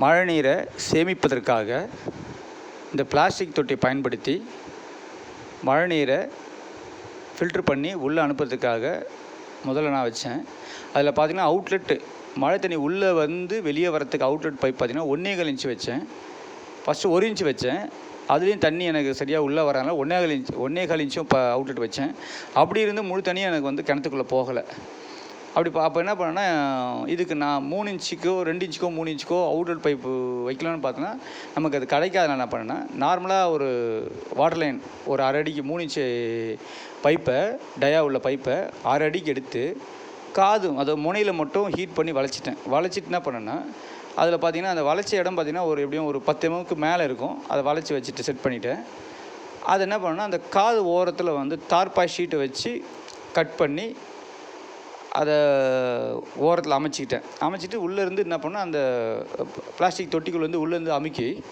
மழைநீரை சேமிப்பதற்காக இந்த பிளாஸ்டிக் தொட்டி பயன்படுத்தி மழைநீரை ஃபில்ட்ரு பண்ணி உள்ளே அனுப்புறதுக்காக முதல்ல நான் வச்சேன். அதில் பார்த்திங்கன்னா அவுட்லெட்டு மழை தண்ணி உள்ளே வந்து வெளியே வரத்துக்கு அவுட்லெட் பைப் பார்த்தீங்கன்னா ஒன்றேகால் இன்ச்சு வச்சேன். ஃபஸ்ட்டு ஒரு இன்ச்சு வச்சேன். அதுலேயும் தண்ணி எனக்கு சரியாக உள்ளே வரானால ஒன்றேகால் இன்ச்சு ஒன்றேகால் இன்ச்சும் இப்போ அவுட்லெட் வச்சேன். அப்படி இருந்து முழு தண்ணியும் எனக்கு வந்து கிணத்துக்குள்ளே போகலை. அப்படி அப்போ என்ன பண்ணேன்னா இதுக்கு நான் மூணு இன்ச்சுக்கோ ரெண்டு இன்ச்சுக்கோ மூணு இன்ச்சுக்கோ அவுட்லெட் பைப்பு வைக்கலான்னு பார்த்தோன்னா நமக்கு அது கிடைக்காத. என்ன பண்ணேன்னா நார்மலாக ஒரு வாட்டர் லைன் ஒரு அரை அடிக்கு மூணு இன்ச்சு பைப்பை டயா உள்ள பைப்பை அரை அடிக்கு எடுத்து காது அதை முனையில் மட்டும் ஹீட் பண்ணி வளைச்சிட்டேன். வளைச்சிட்டு என்ன பண்ணேன்னா அதில் பார்த்தீங்கன்னா அந்த வளைச்ச இடம் பார்த்தீங்கன்னா ஒரு எப்படியும் ஒரு பத்து எம்எம்க்கு மேலே இருக்கும். அதை வளைச்சி வச்சுட்டு செட் பண்ணிவிட்டேன் அது என்ன பண்ணேன்னா அந்த காது ஓரத்தில் வந்து தார்பாய் ஷீட்டை வச்சு கட் பண்ணி அதை ஓரத்தில் அமைச்சிக்கிட்டேன். அமைச்சிட்டு உள்ளேருந்து என்ன பண்ணேன் அந்த பிளாஸ்டிக் தொட்டிக்குள்ளே வந்து உள்ளேருந்து அமுக்கி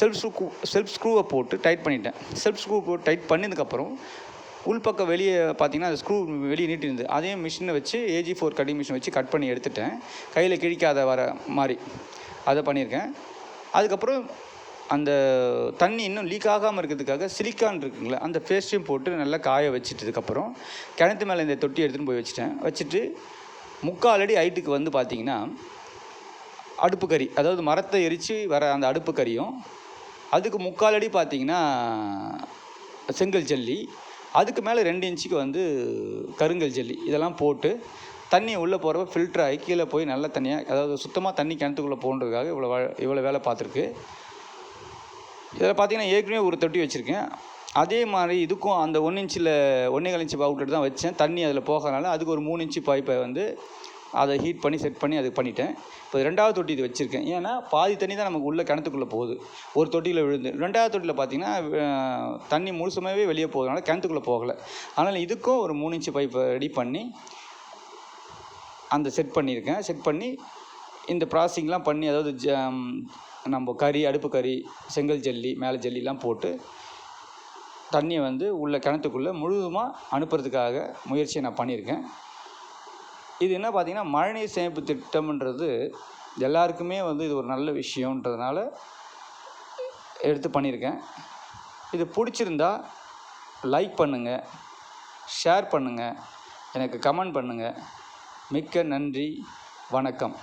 செல்ஃப் ஸ்க்ரூ செல்ஃப் ஸ்க்ரூவை போட்டு டைட் பண்ணிட்டேன். செல்ஃப் ஸ்க்ரூ போட்டு டைட் பண்ணதுக்கப்புறம் உள்பக்கம் வெளியே பார்த்தீங்கன்னா அந்த ஸ்க்ரூ வெளியே நீட்டிருந்தது அதையும் மிஷினை வச்சு ஏஜி ஃபோர் கட்டிங் மிஷின் வச்சு கட் பண்ணி எடுத்துட்டேன். கையில் கிழிக்காத வர மாதிரி. அதை பண்ணியிருக்கேன். அதுக்கப்புறம் அந்த தண்ணி இன்னும் லீக் ஆகாமல் இருக்கிறதுக்காக சிலிக்கான் இருக்குங்களே அந்த பேஸ்ட்டையும் போட்டு நல்லா காய வச்சுட்டதுக்கப்புறம் கிணத்து மேலே இந்த தொட்டி எடுத்துகிட்டு போய் வச்சுட்டேன். வச்சுட்டு முக்கால் அடி ஹைட்டுக்கு வந்து பார்த்தீங்கன்னா அடுப்பு கறி அதாவது மரத்தை எரித்து வர அந்த அடுப்பு கறியும் அதுக்கு முக்கால் அடி பார்த்தீங்கன்னா செங்கல் ஜல்லி அதுக்கு மேலே ரெண்டு இன்ச்சுக்கு வந்து கருங்கல் ஜல்லி இதெல்லாம் போட்டு தண்ணி உள்ளே போகிறப்ப ஃபில்டர் ஆகி கீழே போய் நல்ல தண்ணியாக அதாவது சுத்தமாக தண்ணி கிணத்துக்குள்ளே போகிறதுக்காக இவ்வளோ வ- இவ்வளோ வேலை பார்த்துருக்கு. இதில் பார்த்தீங்கன்னா ஏற்கனவே ஒரு தொட்டி வச்சுருக்கேன். அதே மாதிரி இதுக்கும் அந்த ஒன் இன்ச்சில் ஒன்றேகால் இன்ச்சு அவுட்லெட் தான் வச்சேன். தண்ணி அதில் போகிறனால அதுக்கு ஒரு மூணு இன்ச்சு பைப்பை வந்து அதை ஹீட் பண்ணி செட் பண்ணி அது பண்ணிட்டேன். இப்போ ரெண்டாவது தொட்டி இது வச்சுருக்கேன். ஏன்னா பாதி தண்ணி தான் நமக்கு உள்ளே கிணத்துக்குள்ளே போகுது. ஒரு தொட்டியில் விழுந்து ரெண்டாவது தொட்டியில் பார்த்தீங்கன்னா தண்ணி முழுசுமாகவே வெளியே போகிறதுனால கிணத்துக்குள்ளே போகலை. அதனால் இதுக்கும் ஒரு மூணு இன்ச்சு பைப்பை ரெடி பண்ணி அந்த செட் பண்ணியிருக்கேன். செட் பண்ணி இந்த ப்ராசஸிங்லாம் பண்ணி அதாவது ஜ நம்ம கறி அடுப்பு கறி செங்கல் ஜல்லி மேலே ஜல்லிலாம் போட்டு தண்ணியை வந்து உள்ள கிணத்துக்குள்ளே முழுவதுமாக அனுப்புறதுக்காக முயற்சியை நான் பண்ணியிருக்கேன். இது என்ன பார்த்திங்கன்னா மழைநீர் சேமிப்பு திட்டம்ன்றது எல்லாருக்குமே வந்து இது ஒரு நல்ல விஷயன்றதுனால எடுத்து பண்ணியிருக்கேன். இது பிடிச்சிருந்தா லைக் பண்ணுங்கள் ஷேர் பண்ணுங்கள் எனக்கு கமெண்ட் பண்ணுங்கள் மிக்க நன்றி வணக்கம்.